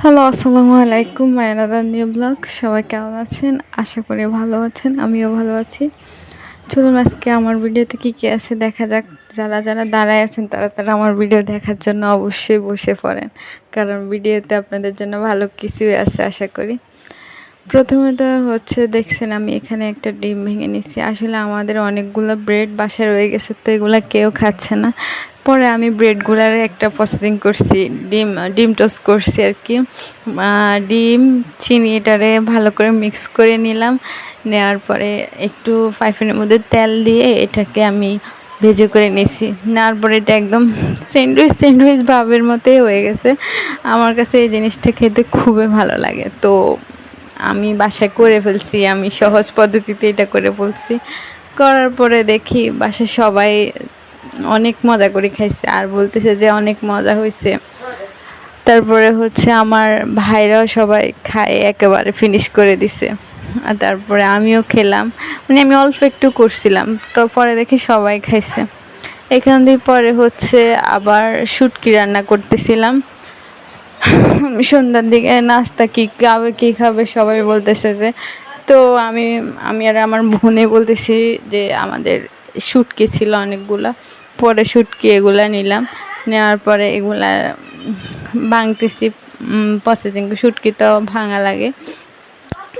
Hello, আসসালামু আলাইকুম মায়ানাদার new blog. সবাই কেমন আছেন? আশা করি ভালো আছেন, আমিও ভালো আছি। চলুন আজকে আমার ভিডিওতে কী কী আছে দেখা যাক। যারা যারা দাঁড়ায় আছেন, তারা তারা আমার ভিডিও দেখার জন্য অবশ্যই বসে পড়েন। কারণ ভিডিওতে আপনাদের জন্য ভালো কিছুই আছে, আশা করি। প্রথমে তো হচ্ছে, দেখছেন আমি এখানে একটা ডিম ভেঙে নিচ্ছি আসলে আমাদের অনেকগুলো ব্রেড বাসায় রয়ে গেছে, তো এগুলো কেউ খাচ্ছে না। পরে আমি ব্রেডগুলার একটা প্রসেসিং করছি, ডিম ডিম টোস্ট করছি আর কি ডিম, চিনি এটারে ভালো করে মিক্স করে নিলাম। নেওয়ার পরে একটু ফাইফেনের মধ্যে তেল দিয়ে এটাকে আমি ভেজে করে নিছি। নেওয়ার পরে এটা একদম স্যান্ডউইচ স্যান্ডউইচ ভাবের মতোই হয়ে গেছে। আমার কাছে এই জিনিসটা খেতে খুবই ভালো লাগে। তো আমি বাসায় করে ফেলছি, আমি সহজ পদ্ধতিতে এটা করে ফেলছি। করার পরে দেখি বাসায় সবাই অনেক মজা করে খাইছে, আর বলতেছে যে অনেক মজা হয়েছে তারপরে হচ্ছে আমার ভাইরাও সবাই খায়, একেবারে ফিনিশ করে দিছে। আর তারপরে আমিও খেলাম। মানে আমি অল্প একটু করছিলাম, তো পরে দেখি সবাই খাইছে। এখান দিয়ে পরে হচ্ছে আবার শুটকি রান্না করতেছিলাম। সন্ধ্যার দিকে নাস্তা কী খাবে কী খাবে সবাই বলতেছে যে, তো আমি আমি আর আমার বোনে বলতেছি যে আমাদের শুটকি ছিল অনেকগুলা। পরে শুটকি এগুলা নিলাম। নেওয়ার পরে এগুলা ভাঙতেছি প্রসেসিং শুটকি তো ভাঙা লাগে।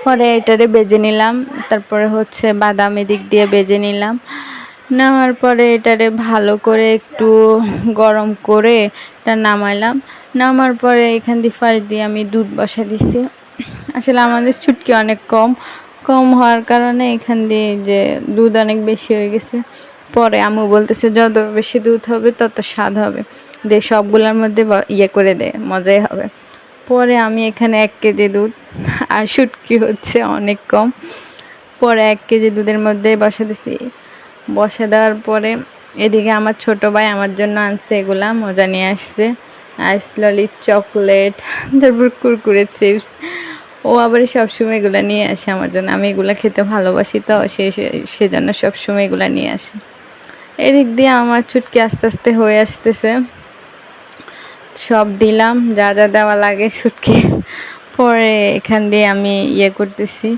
পরে এটারে বেজে নিলাম। তারপরে হচ্ছে বাদাম এদিক দিয়ে বেজে নিলাম। নেওয়ার পরে এটারে ভালো করে একটু গরম করে এটা নামাইলাম। নামার পরে এখান দিয়ে ফার্স্ট দিয়ে আমি দুধ বসা দিছি। আসলে আমাদের ছুটকি অনেক কম। কম হওয়ার কারণে এখান দিয়ে যে দুধ অনেক বেশি হয়ে গেছে। পরে আমু বলতেছে, যত বেশি দুধ হবে, তত স্বাদ হবে। দিয়ে সবগুলোর মধ্যে ইয়ে করে দেয় মজাই হবে। পরে আমি এখানে এক কেজি দুধ, আর শুটকি হচ্ছে অনেক কম। পরে এক কেজি দুধের মধ্যে বসে দিছি। বসে দেওয়ার পরে এদিকে আমার ছোট ভাই আমার জন্য আনছে এগুলা, মজা নিয়ে আসছে। আইস ললি চকলেট তারপর কুরকুরে চিপস ও আবার সবসময় এগুলো নিয়ে আসে আমার জন্য। আমি এগুলো খেতে ভালোবাসি তো, সে সেজন্য সবসময় এগুলো নিয়ে আসে। এদিক দিয়ে আমার ছুটকি আস্তে আস্তে হয়ে আসতেছে। সব দিলাম, যা যা দেওয়া লাগে ছুটকি পরে এখান দিয়ে আমি ইয়ে করতেছি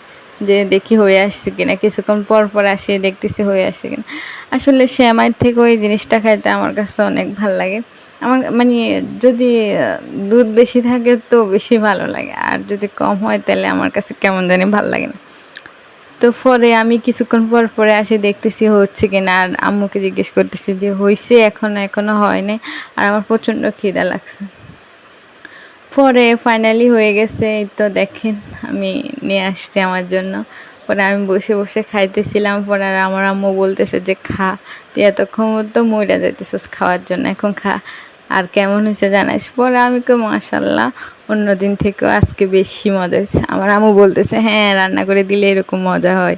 যে দেখি হয়ে আসছে কিনা। কিছুক্ষণ পর পর আসি, দেখতেছি হয়ে আসছে কিনা। আসলে শ্যামাইয়ের থেকে ওই জিনিসটা খাইতে আমার কাছে অনেক ভালো লাগে। আমার মানে যদি দুধ বেশি থাকে তো বেশি ভালো লাগে। আর যদি কম হয় তাহলে আমার কাছে কেমন জানি ভালো লাগে না। তো পরে আমি কিছুক্ষণ পর পরে আসে, দেখতেছি হচ্ছে কিনা। আর আম্মুকে জিজ্ঞেস করতেছি যে হয়েছে এখনও এখনও হয়নি? আর আমার প্রচণ্ড খিদা লাগছে। পরে ফাইনালি হয়ে গেছে, এই তো দেখেন, আমি নিয়ে আসছি আমার জন্য। পরে আমি বসে বসে খাইতেছিলাম। পরে আর আমার আম্মু বলতেছে যে, খা, তুই এতক্ষণ তো মইরা যাইতেছিস খাওয়ার জন্য, এখন খা। আর কেমন হয়েছে জানাইস পরে আমি তো মাসাল্লাহ অন্যদিন থেকেও আজকে বেশি মজা হয়েছে। আমার আমু বলতেছে হ্যাঁ রান্না করে দিলে এরকম মজা হয়।